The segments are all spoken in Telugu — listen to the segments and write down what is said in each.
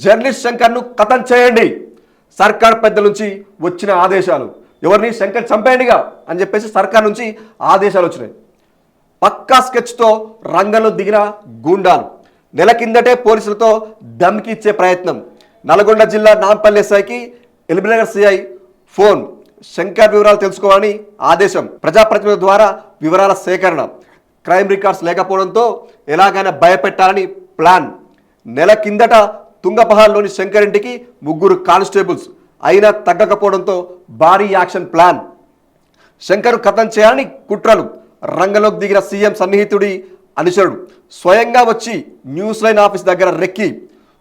జర్నలిస్ట్ శంకర్ను కథం చేయండి. సర్కార్ పెద్దల నుంచి వచ్చిన ఆదేశాలు. ఎవరిని శంకర్ చంపేయండిగా అని చెప్పేసి సర్కార్ నుంచి ఆదేశాలు వచ్చినాయి. పక్కా స్కెచ్తో రంగంలో దిగిన గూండాలు. నెల కిందటే పోలీసులతో దమ్కి ఇచ్చే ప్రయత్నం. నల్గొండ జిల్లా నాంపల్లి ఎస్ఐకి ఎల్బీనగర్ సిఐ ఫోన్. శంకర్ వివరాలు తెలుసుకోవాలని ఆదేశం. ప్రజాప్రతినిధుల ద్వారా వివరాల సేకరణ. క్రైమ్ రికార్డ్స్ లేకపోవడంతో ఎలాగైనా భయపెట్టాలని ప్లాన్. నెల కిందట తుంగపహాల్లోని శంకరింటికి ముగ్గురు కానిస్టేబుల్స్. అయినా తగ్గకపోవడంతో భారీ యాక్షన్ ప్లాన్. శంకర్ కథం చేయాలని కుట్రలు. రంగంలోకి దిగిన సీఎం సన్నిహితుడి అనుచరుడు. స్వయంగా వచ్చి న్యూస్ లైన్ ఆఫీస్ దగ్గర రెక్కి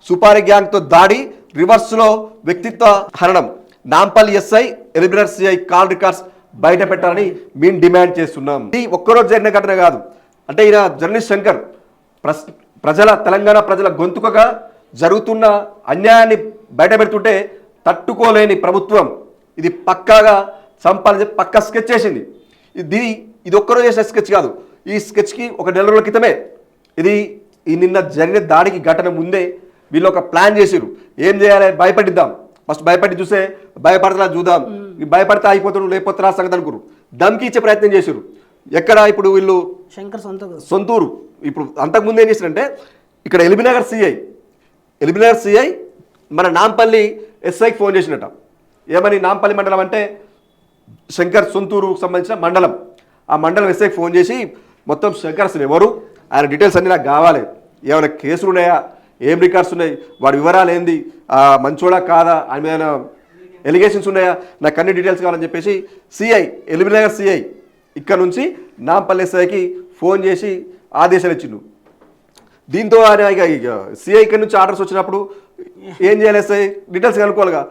సుపారీ గ్యాంగ్తో దాడి రివర్స్లో వ్యక్తిత్వ హరణం నాంపల్లి ఎస్ఐ ఎలిమినర్ సిఐ కాల్ రికార్డ్స్ బయట పెట్టాలని మేము డిమాండ్ చేస్తున్నాం. ఇది ఒక్కరోజు జరిగిన ఘటన కాదు. అంటే ఈయన జర్నలిస్ట్ శంకర్. ప్రస్ ప్రజల తెలంగాణ ప్రజల గొంతుకగా జరుగుతున్న అన్యాయాన్ని బయట పెడుతుంటే తట్టుకోలేని ప్రభుత్వం ఇది పక్కాగా చంపాలని చెప్పి పక్కా స్కెచ్ చేసింది. ఇది ఇది ఒక్కరోజు చేసిన స్కెచ్ కాదు. ఈ స్కెచ్కి ఒక నెల రోజుల క్రితమే ఇది ఈ నిన్న జరిగిన దాడికి ఘటన ముందే వీళ్ళు ఒక ప్లాన్ చేసిరు ఏం చేయాలి భయపడిద్దాం. ఫస్ట్ భయపడి చూస్తే భయపడతా చూద్దాం. భయపడితే అయిపోతాడు లేకపోతే రా సంగతి అనుకురు దమ్కి ఇచ్చే ప్రయత్నం చేసిరు ఎక్కడ ఇప్పుడు వీళ్ళు శంకర్ సొంత సొంతూరు. ఇప్పుడు అంతకుముందు ఏం చేసిరంటే ఇక్కడ ఎలిబినగర్ సిఐ ఎలిబినగర్ సిఐ మన నాంపల్లి ఎస్ఐకి ఫోన్ చేసినట. ఏమని నాంపల్లి మండలం అంటే శంకర్ సొంతూరుకు సంబంధించిన మండలం. ఆ మండలం ఎస్ఐకి ఫోన్ చేసి మొత్తం శంకర్ అసలు ఎవరు? ఆయన డీటెయిల్స్ అన్నీ నాకు కావాలి. ఏమైనా కేసులు ఉన్నాయా? ఏం రికార్డ్స్ ఉన్నాయి? వాడి వివరాలు ఏంది? ఆ మంచోడా కాదా? ఆయన మీద ఎలిగేషన్స్ ఉన్నాయా? నాకు అన్ని డీటెయిల్స్ కావాలని చెప్పేసి సిఐ ఎలిమినగర్ సిఐ ఇక్కడ నుంచి నాంపల్లి ఎస్ఐకి ఫోన్ చేసి ఆదేశాలు ఇచ్చిండు. దీంతో ఆయన ఇక ఇక సిఐ ఇక్కడ నుంచి ఆర్డర్స్ వచ్చినప్పుడు ఏం చేయాలి డీటెయిల్స్ కనుక్కోవాలిగా.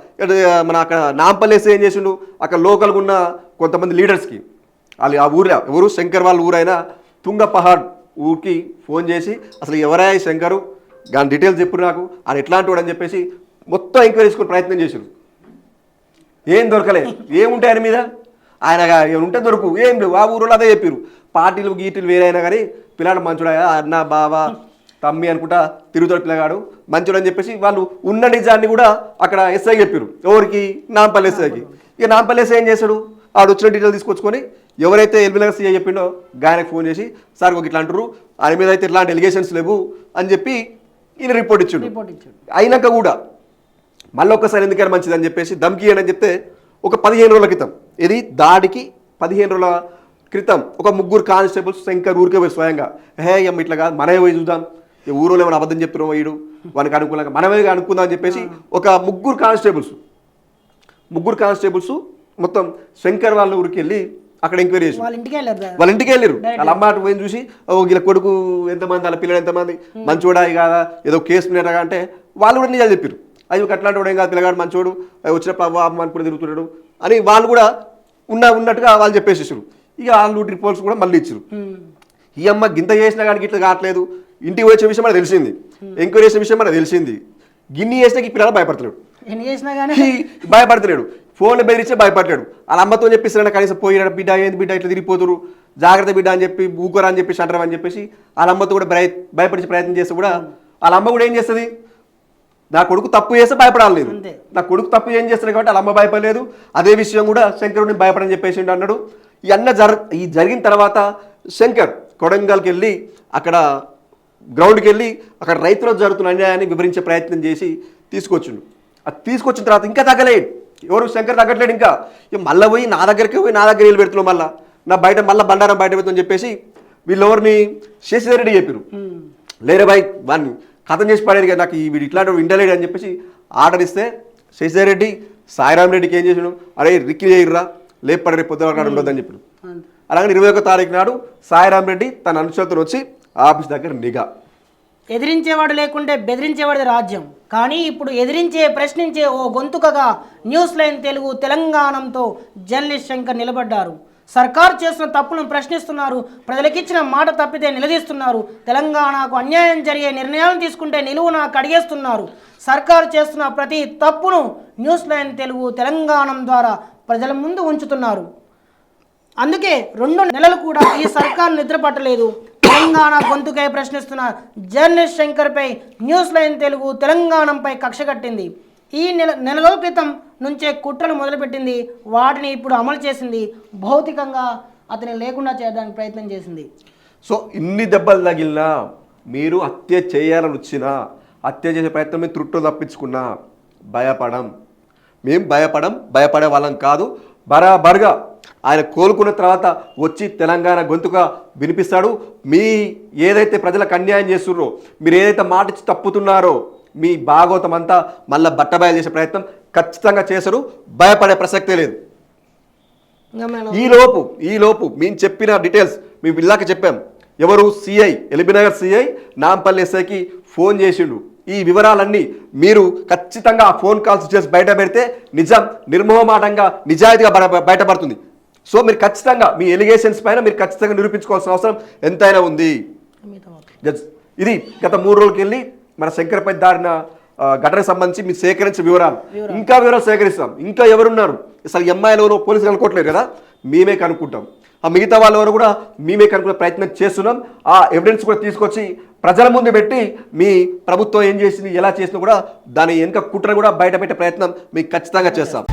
మన అక్కడ నాంపల్లి వేస్తే ఏం చేసిండు? అక్కడ లోకల్గా ఉన్న కొంతమంది లీడర్స్కి వాళ్ళు ఆ ఊర్లో ఎవరు? శంకర్ వాళ్ళ ఊరైనా తుంగ పహాడ్ ఊరికి ఫోన్ చేసి అసలు ఎవరా శంకరు? దాని డీటెయిల్స్ చెప్పు నాకు. అది ఎట్లాంటి వాడు అని చెప్పేసి మొత్తం ఎంక్వైరీ చేసుకుని ప్రయత్నం చేశారు ఏం దొరకలే. ఏముంటాయి ఆయన మీద? ఆయన ఉంటే దొరుకు. ఏం లేవు. ఆ ఊరిలో అదే చెప్పారు పార్టీలు గీటీలు వేరైనా కానీ పిల్లాడు మంచుడా? అన్న బావా తమ్మి అనుకుంటా తిరుగుతాడు పిల్లగాడు మంచుడు అని చెప్పేసి వాళ్ళు ఉన్న నిజాన్ని కూడా అక్కడ ఎస్ఐ చెప్పారు ఎవరికి? నాంపల్లి ఎస్ఐకి. ఇక నాంపల్లి ఎస్ఐ ఏం చేశాడు? ఆడు వచ్చిన డీటెయిల్ తీసుకొచ్చుకొని ఎవరైతే ఎల్బినగర్ సీఐ చెప్పిండో గాయనకు ఫోన్ చేసి సార్ ఒక ఇట్లా అంటారు ఆయన మీద అయితే ఇట్లాంటి ఎలిగేషన్స్ లేవు అని చెప్పి ఈయన రిపోర్ట్ ఇచ్చిండు. అయినాక కూడా మళ్ళీ ఒక్కసారి ఎందుకైనా మంచిది అని చెప్పేసి దమ్కి అని చెప్తే ఒక పదిహేను రోజుల క్రితం ఇది దాడికి పదిహేను రోజుల క్రితం ఒక ముగ్గురు కానిస్టేబుల్స్ శంకర్ ఊరికే పోయి స్వయంగా హే అమ్మ ఇట్లా కాదు. మనమే పోయి చూద్దాం. ఊరిలో ఏమైనా అబద్ధం చెప్తున్నాం వీడు? వానికి అనుకూలంగా మనమే అనుకుందాం అని చెప్పేసి ఒక ముగ్గురు కానిస్టేబుల్స్. ముగ్గురు కానిస్టేబుల్స్ మొత్తం శంకర్ వాళ్ళ ఊరికి వెళ్ళి అక్కడ ఎంక్వైరీ చేసి వాళ్ళ ఇంటికి వెళ్ళారు వాళ్ళ అమ్మ అటు పోయి చూసి ఓ వీళ్ళ కొడుకు ఎంతమంది వాళ్ళ పిల్లలు ఎంతమంది? మంచోడా కాదా? ఏదో కేసు ఉన్నారా అంటే వాళ్ళు కూడా నిజాలు చెప్పారు అయ్యో అట్లాంటి వాడు ఏం కాదు పిల్లగాడు మంచోడు. వచ్చినప్పుడు అవ్వ అనుకుని తిరుగుతున్నాడు అని వాళ్ళు కూడా ఉన్న ఉన్నట్టుగా వాళ్ళు చెప్పేసేసారు ఇక వాళ్ళు రిపోర్ట్స్ కూడా మళ్ళీ ఇచ్చారు. ఈ అమ్మ గింత చేసినా కానీ ఇట్లా కావట్లేదు. ఇంటికి వచ్చే విషయం మనకు తెలిసింది. ఎంక్వైరీ చేసిన విషయం మనకు తెలిసింది. గిన్ని చేసినా ఈ పిల్లలు భయపడతలేడు. ఎన్ని చేసినా కానీ భయపడతలేడు. ఫోన్లో బెదిరిస్తే భయపడలేడు వాళ్ళ అమ్మతో చెప్పిస్తాడు కనీసం పోయినాడు బిడ్డ ఏంది బిడ్డ ఇట్లా తిరిగిపోతురు జాగ్రత్త బిడ్డ అని చెప్పి ఊకరా అని చెప్పేసి అంటారు అని చెప్పేసి వాళ్ళ అమ్మతో కూడా భయ భయపడిచే ప్రయత్నం చేస్తే కూడా వాళ్ళ అమ్మ కూడా ఏం చేస్తుంది? నా కొడుకు తప్పు చేస్తే భయపడాలి లేదు. నా కొడుకు తప్పు ఏం చేస్తాడు కాబట్టి వాళ్ళ అమ్మ భయపడలేదు. అదే విషయం కూడా శంకరుడిని భయపడని చెప్పేసి అన్నాడు. ఈ అన్న జర ఈ జరిగిన తర్వాత శంకర్ కొడంగల్కి వెళ్ళి అక్కడ గ్రౌండ్కి వెళ్ళి అక్కడ రైతులకు జరుగుతున్న అన్యాయాన్ని వివరించే ప్రయత్నం చేసి తీసుకొచ్చిండు. అది తీసుకొచ్చిన తర్వాత ఇంకా తగ్గలేడు ఎవరు శంకర్ తగ్గట్లేడు ఇంకా. మళ్ళీ పోయి నా దగ్గరికి పోయి నా దగ్గర వీళ్ళు పెడుతున్నావు మళ్ళీ. నా బయట మళ్ళీ బండారం బయట పెడుతుందని చెప్పేసి వీళ్ళు ఎవరిని శశిధర్ రెడ్డి చెప్పారు. లేరే బాయ్ వాడిని కథం చేసి పడేది కదా నాకు ఈ వీడు ఇట్లాంటి వింటలేడు అని చెప్పేసి ఆర్డర్ ఇస్తే శశిధర్ రెడ్డి సాయిరామ్ రెడ్డికి ఏం చేసాడు? అరే రిక్కి చేయర్రా లేపడ రేపు పొద్దున ఉండొద్దని చెప్పాడు. అలాగే ఇరవై ఒక తారీఖు నాడు సాయిరామ్ రెడ్డి తన అనుచరులతో వచ్చి ఆఫీస్ దగ్గర నిఘా. ఎదిరించేవాడు లేకుంటే బెదిరించేవాడి రాజ్యం. కానీ ఇప్పుడు ఎదిరించే ప్రశ్నించే ఓ గొంతుకగా న్యూస్ లైన్ తెలుగు తెలంగాణంతో జర్నలిస్ట్ శంకర్ నిలబడ్డారు. సర్కారు చేస్తున్న తప్పులను ప్రశ్నిస్తున్నారు. ప్రజలకిచ్చిన మాట తప్పితే నిలదీస్తున్నారు. తెలంగాణకు అన్యాయం జరిగే నిర్ణయాలను తీసుకుంటే నిలువున కడిగేస్తున్నారు. సర్కారు చేస్తున్న ప్రతి తప్పును న్యూస్ లైన్ తెలుగు తెలంగాణం ద్వారా ప్రజల ముందు ఉంచుతున్నారు. అందుకే రెండు నెలలు కూడా ఈ సర్కారు నిద్రపట్టలేదు. తెలంగాణ గొంతుకై ప్రశ్నిస్తున్న జర్నలిస్ట్ శంకర్పై న్యూస్ లైన్ తెలుగు తెలంగాణపై కక్ష కట్టింది. ఈ నెల నెలలో క్రితం నుంచే కుట్రలు మొదలుపెట్టింది. వాటిని ఇప్పుడు అమలు చేసింది భౌతికంగా అతని లేకుండా చేయడానికి ప్రయత్నం చేసింది. సో ఇన్ని దెబ్బలు తగిలినా మీరు హత్య చేయాలని వచ్చినా హత్య చేసే ప్రయత్నం మేము త్రుట్టు తప్పించుకున్నా భయపడం. మేము భయపడం భయపడే వాళ్ళం కాదు. బరాబర్గా ఆయన కోలుకున్న తర్వాత వచ్చి తెలంగాణ గొంతుగా వినిపిస్తాడు. మీ ఏదైతే ప్రజలకు అన్యాయం చేస్తున్నారో మీరు ఏదైతే మాట ఇచ్చి తప్పుతున్నారో మీ భాగవతం అంతా మళ్ళీ బట్టబయలు చేసే ప్రయత్నం ఖచ్చితంగా చేశారు. భయపడే ప్రసక్తే లేదు. ఇంకా మేము ఈ లోపు ఈ లోపు మేము చెప్పిన డీటెయిల్స్ మేము ఇల్లాక చెప్పాం. ఎవరు సిఐ ఎల్బీనగర్ సిఐ నాంపల్లి ఎస్ఐకి ఫోన్ చేసిండు. ఈ వివరాలన్నీ మీరు ఖచ్చితంగా ఆ ఫోన్ కాల్స్ చేసి బయట పెడితే నిజం నిర్మోహమాటంగా నిజాయితీగా బయ- బయటపడుతుంది. సో మీరు ఖచ్చితంగా మీ ఎలిగేషన్స్ పైన మీరు ఖచ్చితంగా నిరూపించుకోవాల్సిన అవసరం ఎంతైనా ఉంది. ఇది గత మూడు రోజులకి వెళ్ళి మన శంకరపై దాడిన ఆ, ఘటనకు సంబంధించి మీరు సేకరించిన వివరాలు. ఇంకా వివరాలు సేకరిస్తాం. ఇంకా ఎవరున్నారు? అసలు ఎంఐలు ఎవరు పోలీసులు కనుక్కోవట్లేదు కదా? మేమే కనుక్కుంటాం. ఆ మిగతా వాళ్ళు ఎవరు కూడా మేమే కనుక్కునే ప్రయత్నం చేస్తున్నాం. ఆ ఎవిడెన్స్ కూడా తీసుకొచ్చి ప్రజల ముందు పెట్టి మీ ప్రభుత్వం ఏం చేసింది ఎలా చేసినా కూడా దాని వెనుక కుట్ర కూడా బయట పెట్టే ప్రయత్నం మీకు ఖచ్చితంగా చేస్తాం.